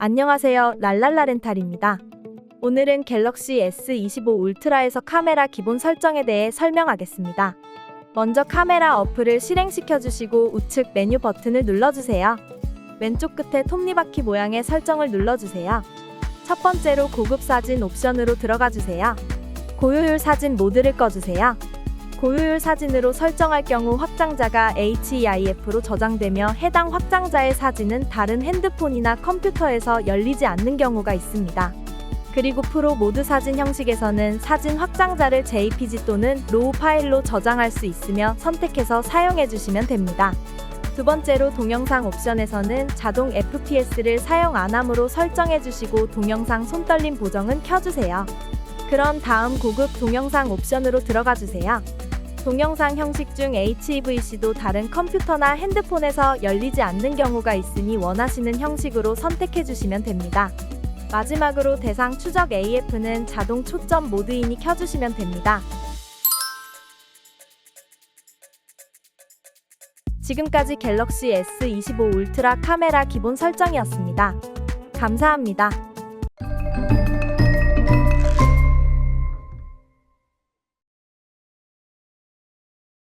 안녕하세요. 랄랄라 렌탈입니다. 오늘은 갤럭시 S25 울트라에서 카메라 기본 설정에 대해 설명하겠습니다. 먼저 카메라 어플을 실행시켜 주시고 우측 메뉴 버튼을 눌러주세요. 왼쪽 끝에 톱니바퀴 모양의 설정을 눌러주세요. 첫 번째로 고급 사진 옵션으로 들어가 주세요. 고효율 사진 모드를 꺼주세요. 고효율 사진으로 설정할 경우 확장자가 HEIF로 저장되며 해당 확장자의 사진은 다른 핸드폰이나 컴퓨터에서 열리지 않는 경우가 있습니다. 그리고 프로 모드 사진 형식에서는 사진 확장자를 JPG 또는 로우 파일로 저장할 수 있으며 선택해서 사용해 주시면 됩니다. 두 번째로 동영상 옵션에서는 자동 FPS를 사용 안 함으로 설정해 주시고 동영상 손떨림 보정은 켜주세요. 그럼 다음 고급 동영상 옵션으로 들어가 주세요. 동영상 형식 중 HEVC도 다른 컴퓨터나 핸드폰에서 열리지 않는 경우가 있으니 원하시는 형식으로 선택해 주시면 됩니다. 마지막으로 대상 추적 AF는 자동 초점 모드이니 켜주시면 됩니다. 지금까지 갤럭시 S25 울트라 카메라 기본 설정이었습니다. 감사합니다.